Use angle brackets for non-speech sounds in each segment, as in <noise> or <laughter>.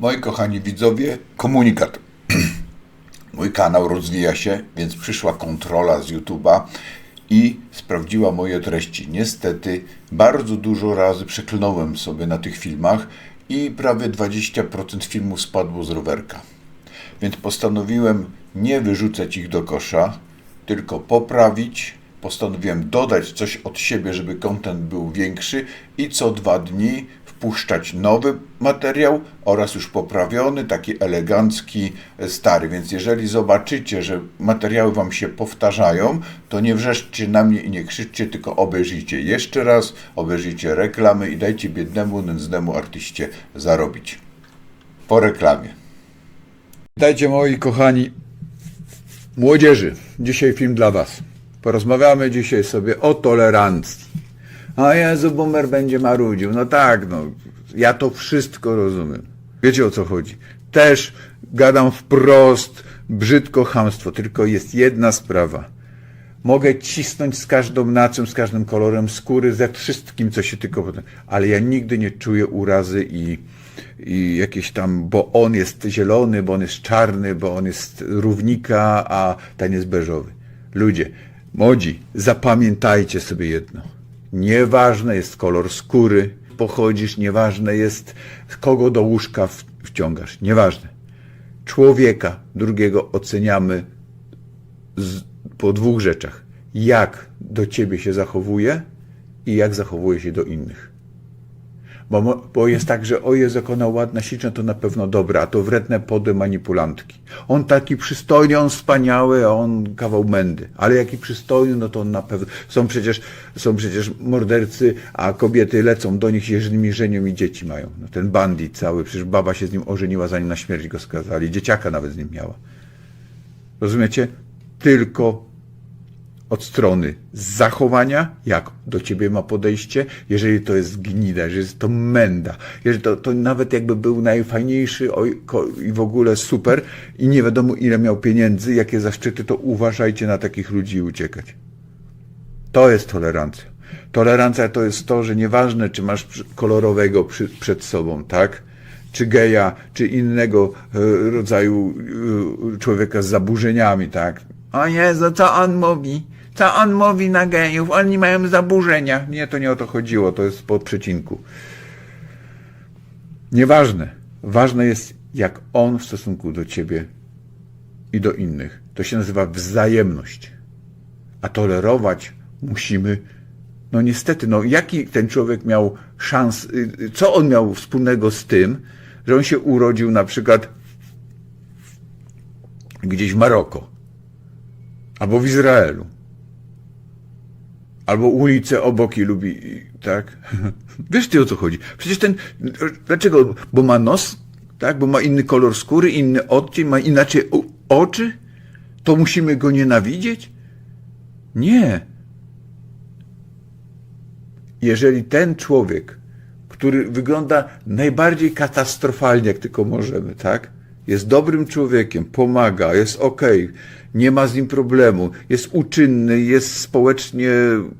Moi kochani widzowie, komunikat. <clears throat> Mój kanał rozwija się, więc przyszła kontrola z YouTube'a i sprawdziła moje treści. Niestety, bardzo dużo razy przeklnąłem sobie na tych filmach i prawie 20% filmu spadło z rowerka. Więc postanowiłem nie wyrzucać ich do kosza, tylko poprawić. Postanowiłem dodać coś od siebie, żeby content był większy i co dwa dni wpuszczać nowy materiał oraz już poprawiony, taki elegancki, e, stary. Więc jeżeli zobaczycie, że materiały Wam się powtarzają, to nie wrzeszczcie na mnie i nie krzyczcie, tylko obejrzyjcie jeszcze raz, obejrzyjcie reklamy i dajcie biednemu, nędznemu artyście zarobić. Po reklamie. Witajcie moi kochani młodzieży. Dzisiaj film dla Was. Porozmawiamy dzisiaj sobie o tolerancji. A Jezu, boomer będzie marudził. No tak, no. Ja to wszystko rozumiem. Wiecie o co chodzi. Też gadam wprost, brzydko chamstwo. Tylko jest jedna sprawa. Mogę cisnąć z każdą nacją, z każdym kolorem skóry, ze wszystkim, co się tylko... Ale ja nigdy nie czuję urazy i, i jakieś tam, bo on jest zielony, bo on jest czarny, bo on jest równika, a ten jest beżowy. Ludzie, młodzi, zapamiętajcie sobie jedno. Nieważne jest kolor skóry, pochodzisz, nieważne jest kogo do łóżka wciągasz, nieważne. Człowieka drugiego oceniamy z, po dwóch rzeczach. Jak do ciebie się zachowuje i jak zachowuje się do innych. Bo, bo jest tak, że o jak ona ładna, śliczna, to na pewno dobra, a to wredne, podłe manipulantki. On taki przystojny, on wspaniały, a on kawał mędy. Ale jaki przystojny, no to on na pewno... Są przecież, są przecież mordercy, a kobiety lecą do nich, jeżeli nimi żenią i dzieci mają. No ten bandit cały, przecież baba się z nim ożeniła, zanim na śmierć go skazali. Dzieciaka nawet z nim miała. Rozumiecie? Tylko od strony zachowania, jak do ciebie ma podejście, jeżeli to jest gnida, jeżeli jest to menda, jeżeli to, to nawet jakby był najfajniejszy i w ogóle super i nie wiadomo ile miał pieniędzy, jakie zaszczyty, to uważajcie na takich ludzi i uciekać. To jest tolerancja. Tolerancja to jest to, że nieważne, czy masz kolorowego przy, przed sobą, tak? Czy geja, czy innego e, rodzaju e, człowieka z zaburzeniami, tak? O Jezu, co on mówi? Co on mówi na gejów? Oni mają zaburzenia. Nie, to nie o to chodziło, to jest po przecinku. Nieważne. Ważne jest, jak on w stosunku do ciebie i do innych. To się nazywa wzajemność a tolerować musimy. No niestety, no jaki ten człowiek miał szans, y, co on miał wspólnego z tym, że on się urodził na przykład gdzieś w Maroko, albo w Izraelu, albo ulicę obok i lubi, tak? <laughs> Wiesz ty o co chodzi? Przecież ten, dlaczego? Bo ma nos, tak? Bo ma inny kolor skóry, inny odcień, ma inaczej oczy? To musimy go nienawidzieć? Nie. Jeżeli ten człowiek, który wygląda najbardziej katastrofalnie, jak tylko możemy, tak? Jest dobrym człowiekiem, pomaga, jest okej, nie ma z nim problemu, jest uczynny, jest społecznie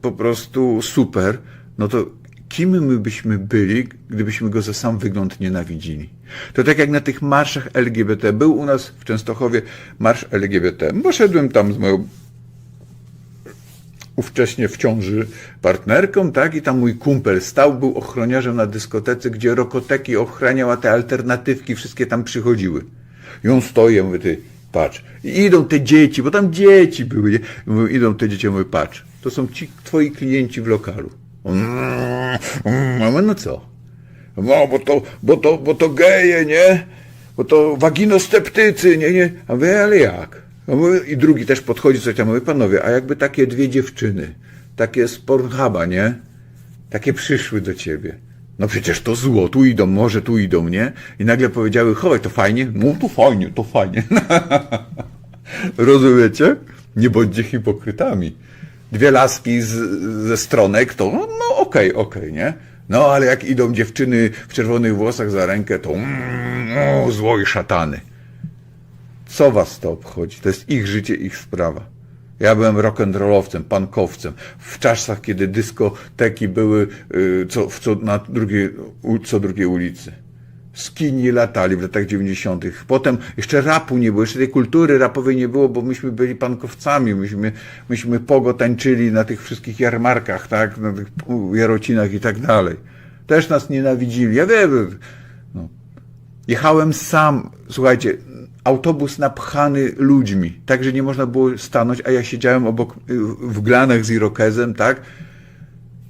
po prostu super, no to kim my byśmy byli, gdybyśmy go za sam wygląd nienawidzili? To tak jak na tych marszach LGBT. Był u nas w Częstochowie marsz LGBT. Poszedłem tam z moją ówcześnie w ciąży partnerką, tak? I tam mój kumpel stał, był ochroniarzem na dyskotece, gdzie Rokoteki ochraniał, a te alternatywki wszystkie tam przychodziły. I on stoi, ja mówię, ty, patrz. I idą te dzieci, bo tam dzieci były? I mówię, idą te dzieci, ja mówię, patrz, to są ci twoi klienci w lokalu. On, mm, no co? No, bo to, bo to, bo to geje, nie? Bo to waginosceptycy, nie, nie? A wy, ale jak? Mówię- I drugi też podchodzi, coś tam mówi, panowie, a jakby takie dwie dziewczyny, takie z Pornhuba, nie? Takie przyszły do ciebie. No przecież to zło, tu idą, może tu idą, nie? I nagle powiedziały, chowaj, to fajnie? No to fajnie, to fajnie. <laughs> Rozumiecie? Nie bądźcie hipokrytami. Dwie laski z, ze stronek, to no no okej, okej, nie? No ale jak idą dziewczyny w czerwonych włosach za rękę, to mm, o, zło i szatany. Co was to obchodzi? To jest ich życie, ich sprawa. Ja byłem rock'n'rollowcem, pankowcem. W czasach, kiedy dyskoteki były y, co, co, na drugiej, co drugiej ulicy. skini latali w latach 90. Potem jeszcze rapu nie było, jeszcze tej kultury rapowej nie było, bo myśmy byli pankowcami, myśmy, myśmy pogo tańczyli na tych wszystkich jarmarkach, tak, na tych jarocinach i tak dalej. Też nas nienawidzili. Ja wiem, no. Jechałem sam, słuchajcie, autobus napchany ludźmi, tak, że nie można było stanąć, a ja siedziałem obok, y, w glanach z irokezem, tak,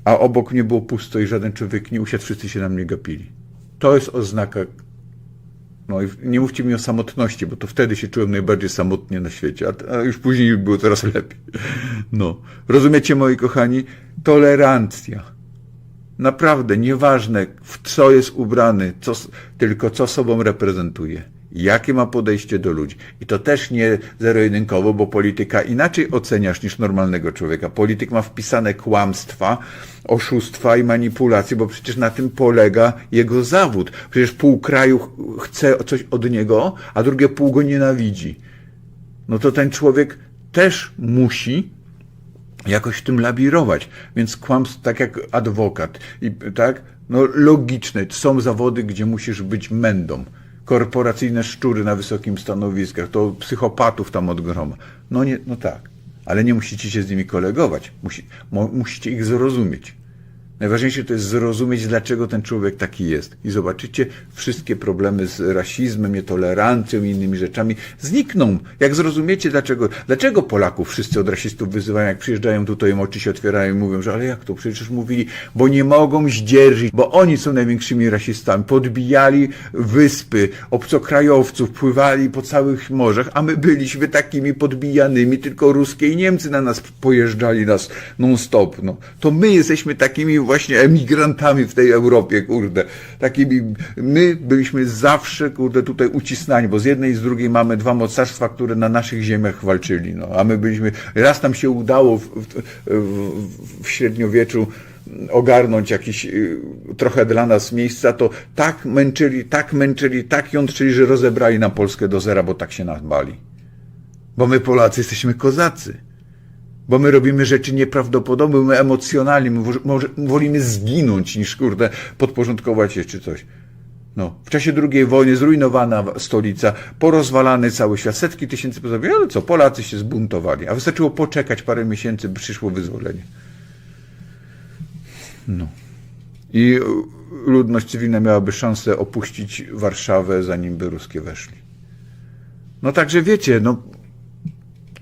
a obok mnie było pusto i żaden człowiek nie usiadł, wszyscy się na mnie gapili. To jest oznaka. No i nie mówcie mi o samotności, bo to wtedy się czułem najbardziej samotnie na świecie, a, już później było coraz <laughs> lepiej. No. Rozumiecie, moi kochani? Tolerancja. Naprawdę, nieważne w co jest ubrany, co, tylko co sobą reprezentuje. Jakie ma podejście do ludzi. I to też nie zero-jedynkowo, bo polityka inaczej oceniasz niż normalnego człowieka. Polityk ma wpisane kłamstwa, oszustwa i manipulacje, bo przecież na tym polega jego zawód. Przecież pół kraju ch- chce coś od niego, a drugie pół go nienawidzi. No to ten człowiek też musi jakoś w tym lawirować. Więc kłamstwo, tak jak adwokat, i tak, no logiczne. Są zawody, gdzie musisz być mędą. Korporacyjne szczury na wysokim stanowiskach, to psychopatów tam od groma. No nie, no tak. Ale nie musicie się z nimi kolegować. Musi, mo, musicie ich zrozumieć. Najważniejsze to jest zrozumieć, dlaczego ten człowiek taki jest. I zobaczycie, wszystkie problemy z rasizmem, nietolerancją i innymi rzeczami znikną. Jak zrozumiecie, dlaczego, dlaczego Polaków wszyscy od rasistów wyzywają, jak przyjeżdżają tutaj, im oczy się otwierają i mówią, że ale jak to? Przecież mówili, bo nie mogą zdzierżyć, bo oni są największymi rasistami. Podbijali wyspy, obcokrajowców, pływali po całych morzach, a my byliśmy takimi podbijanymi, tylko ruskie i Niemcy na nas pojeżdżali nas non-stop. No. To my jesteśmy takimi właśnie emigrantami w tej Europie, kurde. Takimi, my byliśmy zawsze, kurde, tutaj ucisnani, bo z jednej i z drugiej mamy dwa mocarstwa, które na naszych ziemiach walczyli, no. A my byliśmy, raz nam się udało w, w, w, w średniowieczu ogarnąć jakieś y, trochę dla nas miejsca, to tak męczyli, tak męczyli, tak jątrzyli, że rozebrali nam Polskę do zera, bo tak się nas bali. Bo my Polacy jesteśmy kozacy. Bo my robimy rzeczy nieprawdopodobne, my emocjonalnie, my może, wolimy zginąć niż, kurde, podporządkować się czy coś. No, w czasie II wojny zrujnowana stolica, porozwalany cały świat, setki tysięcy pozabijali, ale co, Polacy się zbuntowali, a wystarczyło poczekać parę miesięcy, by przyszło wyzwolenie. No. I y, ludność cywilna miałaby szansę opuścić Warszawę, zanim by ruskie weszli. No także wiecie, no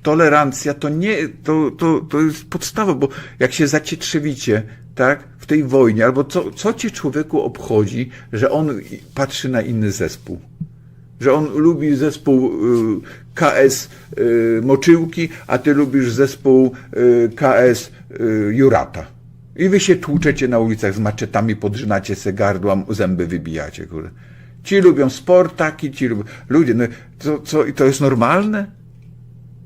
tolerancja to nie, to, to, to jest podstawa, bo jak się zacietrzewicie, tak, w tej wojnie, albo co, co cię człowieku obchodzi, że on patrzy na inny zespół? Że on lubi zespół y, KS y, Moczyłki, a ty lubisz zespół y, KS Jurata. I wy się tłuczecie na ulicach z maczetami, podrzynacie se gardła, zęby wybijacie, kurde. Ci lubią sport taki, ci lubią... Ludzie, no, co, i to jest normalne?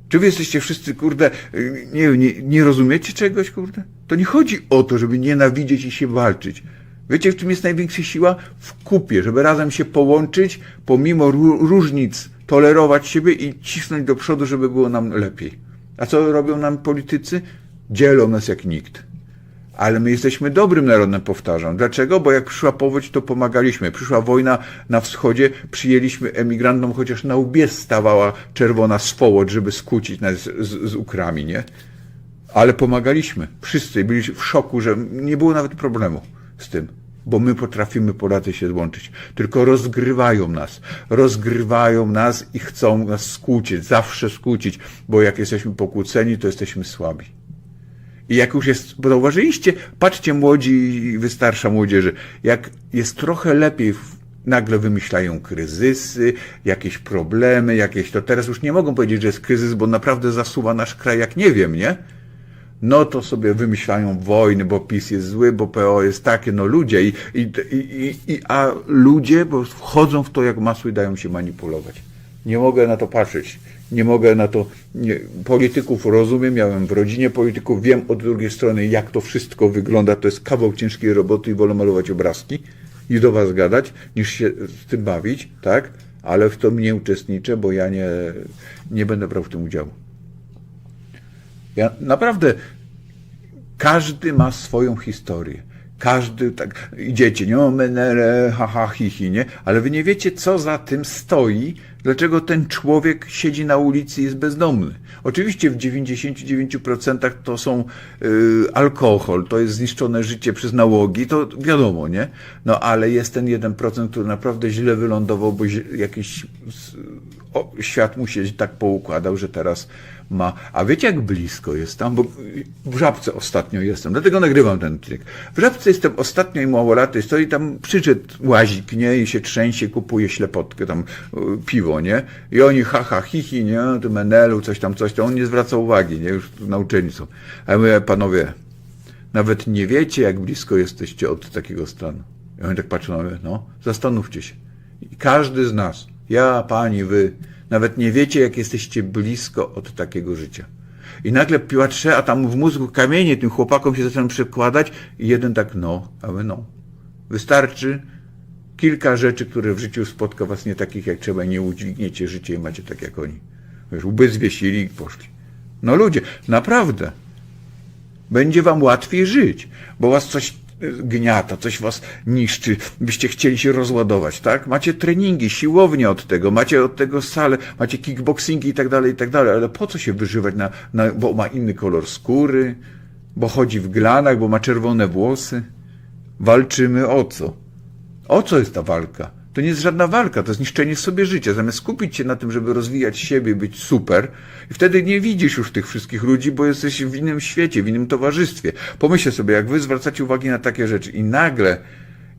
Czy wy jesteście wszyscy, kurde, y, nie, nie, nie rozumiecie czegoś, kurde? To nie chodzi o to, żeby nienawidzieć i się walczyć. Wiecie, w czym jest największa siła? W kupie, żeby razem się połączyć, pomimo ró- różnic, tolerować siebie i cisnąć do przodu, żeby było nam lepiej. A co robią nam politycy? Dzielą nas jak nikt. Ale my jesteśmy dobrym narodem, powtarzam. Dlaczego? Bo jak przyszła powódź, to pomagaliśmy. Przyszła wojna na wschodzie, przyjęliśmy emigrantom, chociaż na łbie stawała czerwona swołocz, żeby skłócić nas z, z Ukrami, nie? Ale pomagaliśmy. Wszyscy byli w szoku, że nie było nawet problemu z tym. Bo my potrafimy Polacy się złączyć. Tylko rozgrywają nas. Rozgrywają nas i chcą nas skłócić. Zawsze skłócić. Bo jak jesteśmy pokłóceni, to jesteśmy słabi. I jak już jest, bo zauważyliście, patrzcie młodzi i wystarsza młodzieży, jak jest trochę lepiej, nagle wymyślają kryzysy, jakieś problemy, jakieś, to teraz już nie mogą powiedzieć, że jest kryzys, bo naprawdę zasuwa nasz kraj, jak nie wiem, nie? No to sobie wymyślają wojny, bo PiS jest zły, bo PO jest takie, no ludzie i, i, i, i a ludzie bo wchodzą w to jak masło i dają się manipulować. Nie mogę na to patrzeć. Nie mogę na to. Nie, polityków rozumiem, miałem w rodzinie polityków, wiem od drugiej strony, jak to wszystko wygląda. To jest kawał ciężkiej roboty i wolę malować obrazki i do was gadać, niż się z tym bawić, tak? Ale w tym nie uczestniczę, bo ja nie, nie będę brał w tym udziału. Ja naprawdę każdy ma swoją historię. Każdy tak, idziecie, nie, o menele, ha, ha, hi, hi, nie? Ale wy nie wiecie, co za tym stoi, dlaczego ten człowiek siedzi na ulicy i jest bezdomny. Oczywiście w 99% to są y, alkohol, to jest zniszczone życie przez nałogi, to wiadomo, nie? No ale jest ten 1%, który naprawdę źle wylądował, bo jakiś s- o, świat mu się tak poukładał, że teraz ma. A wiecie, jak blisko jest tam? Bo w żabce ostatnio jestem, dlatego nagrywam ten trik. W żabce jestem ostatnio i mało lat, stoi tam przyczet łazik, nie? I się trzęsie, kupuje ślepotkę, tam y, piwo, nie? I oni ha, ha, hi, hi, nie? To menelu, coś tam, coś tam. On nie zwraca uwagi, nie? Już nauczeni są. A ja mówię, panowie, nawet nie wiecie, jak blisko jesteście od takiego stanu. I oni tak patrzą na mnie, no, zastanówcie się. I każdy z nas, ja, pani, wy, nawet nie wiecie, jak jesteście blisko od takiego życia. I nagle patrzę, a tam w mózgu kamienie tym chłopakom się zaczynają przekładać i jeden tak, no, a wy no. Wystarczy kilka rzeczy, które w życiu spotka was nie takich jak trzeba i nie udźwigniecie życie i macie tak jak oni. Wiesz, łby zwiesili i poszli. No ludzie, naprawdę będzie wam łatwiej żyć, bo was coś gniata, coś was niszczy, byście chcieli się rozładować, tak? Macie treningi, siłownie od tego, macie od tego salę, macie kickboxingi i tak dalej, i tak dalej, ale po co się wyżywać na, na, bo ma inny kolor skóry, bo chodzi w glanach, bo ma czerwone włosy? Walczymy o co? O co jest ta walka? To nie jest żadna walka, to jest niszczenie sobie życia. Zamiast skupić się na tym, żeby rozwijać siebie, być super, i wtedy nie widzisz już tych wszystkich ludzi, bo jesteś w innym świecie, w innym towarzystwie. Pomyślcie sobie, jak wy zwracacie uwagę na takie rzeczy i nagle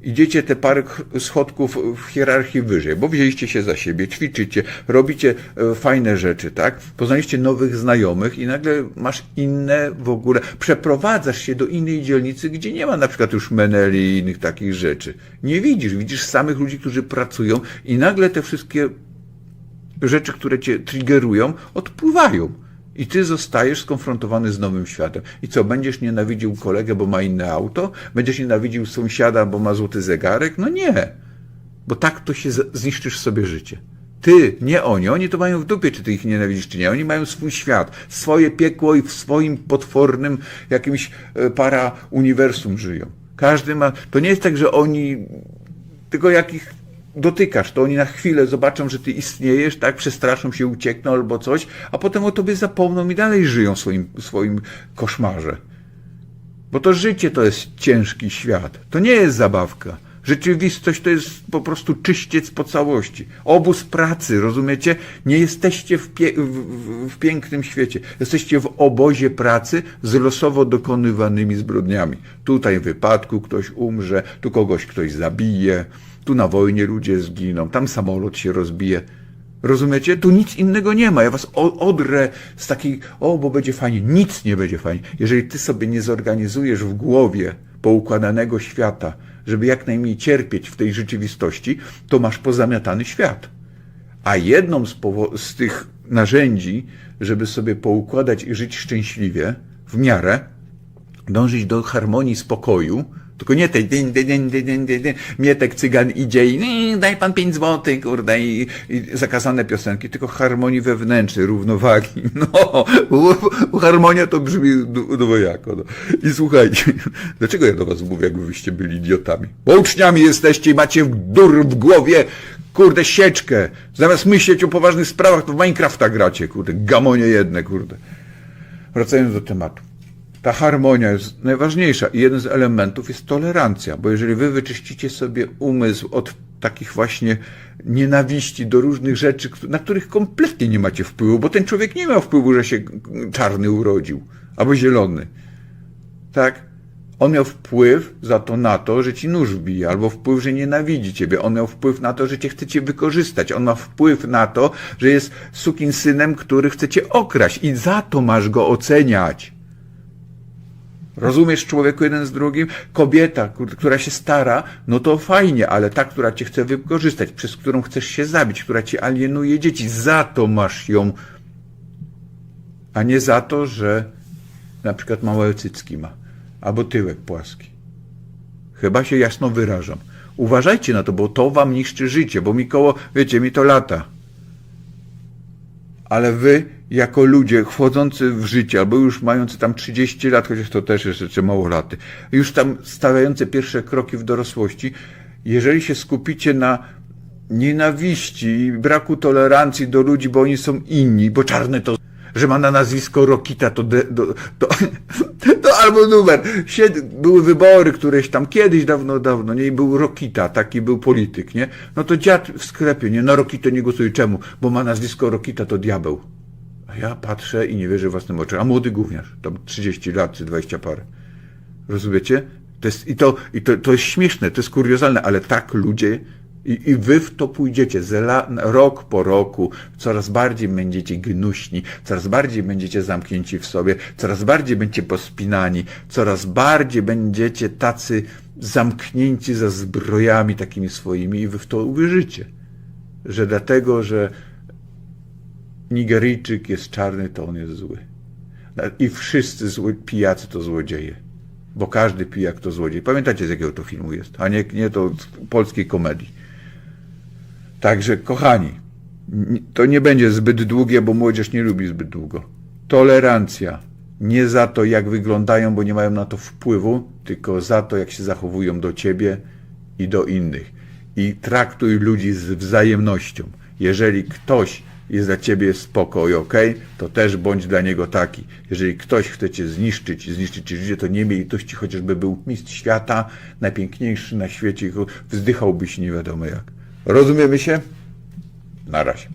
idziecie te parę ch- schodków w hierarchii wyżej, bo wzięliście się za siebie, ćwiczycie, robicie e, fajne rzeczy, tak? Poznaliście nowych znajomych i nagle masz inne w ogóle, przeprowadzasz się do innej dzielnicy, gdzie nie ma na przykład już meneli i innych takich rzeczy. Nie widzisz, widzisz samych ludzi, którzy pracują i nagle te wszystkie rzeczy, które cię triggerują, odpływają. I ty zostajesz skonfrontowany z nowym światem. I co, będziesz nienawidził kolegę, bo ma inne auto? Będziesz nienawidził sąsiada, bo ma złoty zegarek? No nie. Bo tak to się zniszczysz sobie życie. Ty, nie oni. Oni to mają w dupie, czy ty ich nienawidzisz, czy nie. Oni mają swój świat, swoje piekło i w swoim potwornym jakimś e, para uniwersum żyją. Każdy ma. To nie jest tak, że oni. Tylko jak ich dotykasz, to oni na chwilę zobaczą, że ty istniejesz, tak, przestraszą się, uciekną albo coś, a potem o tobie zapomną i dalej żyją w swoim, swoim koszmarze. Bo to życie to jest ciężki świat. To nie jest zabawka. Rzeczywistość to jest po prostu czyściec po całości. Obóz pracy, rozumiecie? Nie jesteście w, pie- w, w, pięknym świecie. Jesteście w obozie pracy z losowo dokonywanymi zbrodniami. Tutaj w wypadku ktoś umrze, tu kogoś ktoś zabije, tu na wojnie ludzie zginą, tam samolot się rozbije. Rozumiecie? Tu nic innego nie ma. Ja was odrę z takiej, o, bo będzie fajnie. Nic nie będzie fajnie. Jeżeli ty sobie nie zorganizujesz w głowie poukładanego świata, żeby jak najmniej cierpieć w tej rzeczywistości, to masz pozamiatany świat. A jedną z, z tych narzędzi, żeby sobie poukładać i żyć szczęśliwie, w miarę, dążyć do harmonii spokoju, tylko nie tej dyn, dyn, dyn, dyn, dyn, dyn. Mietek cygan idzie i "Nie, daj pan pięć złotych, kurde, i, i zakazane piosenki, tylko harmonii wewnętrznej, równowagi. <laughs> No, harmonia to brzmi dwojako. No. I słuchajcie, <laughs> dlaczego ja do was mówię, jakby wyście byli idiotami? Bo uczniami jesteście i macie dur w głowie, kurde, sieczkę. Zamiast myśleć o poważnych sprawach, to w Minecrafta gracie, kurde, gamonie jedne, kurde. Wracając do tematu. Ta harmonia jest najważniejsza i jeden z elementów jest tolerancja, bo jeżeli wy wyczyścicie sobie umysł od takich właśnie nienawiści do różnych rzeczy, na których kompletnie nie macie wpływu, bo ten człowiek nie miał wpływu, że się czarny urodził albo zielony. Tak? On miał wpływ za to na to, że ci nóż wbije, albo wpływ, że nienawidzi ciebie. On miał wpływ na to, że cię chce cię wykorzystać. On ma wpływ na to, że jest sukin synem, który chce cię okraść i za to masz go oceniać. Rozumiesz człowieku jeden z drugim? Kobieta, która się stara, no to fajnie, ale ta, która cię chce wykorzystać, przez którą chcesz się zabić, która ci alienuje dzieci, za to masz ją, a nie za to, że na przykład małe cycki ma, albo tyłek płaski. Chyba się jasno wyrażam. Uważajcie na to, bo to wam niszczy życie, bo mi koło, wiecie, mi to lata. Ale wy jako ludzie wchodzący w życie, albo już mający tam 30 lat, chociaż to też jest jeszcze mało laty, już tam stawiające pierwsze kroki w dorosłości, jeżeli się skupicie na nienawiści i braku tolerancji do ludzi, bo oni są inni, bo czarny to, że ma na nazwisko Rokita, to, de, do, to, <laughs> to albo numer. Sied, były wybory któreś tam kiedyś, dawno, dawno, nie, i był Rokita, taki był polityk, nie? No to dziad w sklepie, nie, na Rokitę nie głosuj. Czemu? Bo ma nazwisko Rokita, to diabeł. Ja patrzę i nie wierzę własnym oczom. A młody gówniarz, tam 30 lat czy 20 parę. Rozumiecie? To jest, I, to, i to, to jest śmieszne, to jest kuriozalne, ale tak ludzie, i, i wy w to pójdziecie rok po roku, coraz bardziej będziecie gnuśni, coraz bardziej będziecie zamknięci w sobie, coraz bardziej będziecie pospinani, coraz bardziej będziecie tacy zamknięci za zbrojami takimi swoimi i wy w to uwierzycie. Że dlatego, że Nigeryjczyk jest czarny, to on jest zły. I wszyscy zły, pijacy to złodzieje. Bo każdy pijak to złodziej. Pamiętacie z jakiego to filmu jest? A nie, nie to polskiej komedii. Także, kochani, to nie będzie zbyt długie, bo młodzież nie lubi zbyt długo. Tolerancja. Nie za to, jak wyglądają, bo nie mają na to wpływu, tylko za to, jak się zachowują do ciebie i do innych. I traktuj ludzi z wzajemnością. Jeżeli ktoś jest dla ciebie spokoj, ok, to też bądź dla niego taki. Jeżeli ktoś chce cię zniszczyć, zniszczyć ci życie, to nie miej litości, chociażby był mistrz świata, najpiękniejszy na świecie, wzdychałbyś nie wiadomo jak. Rozumiemy się? Na razie.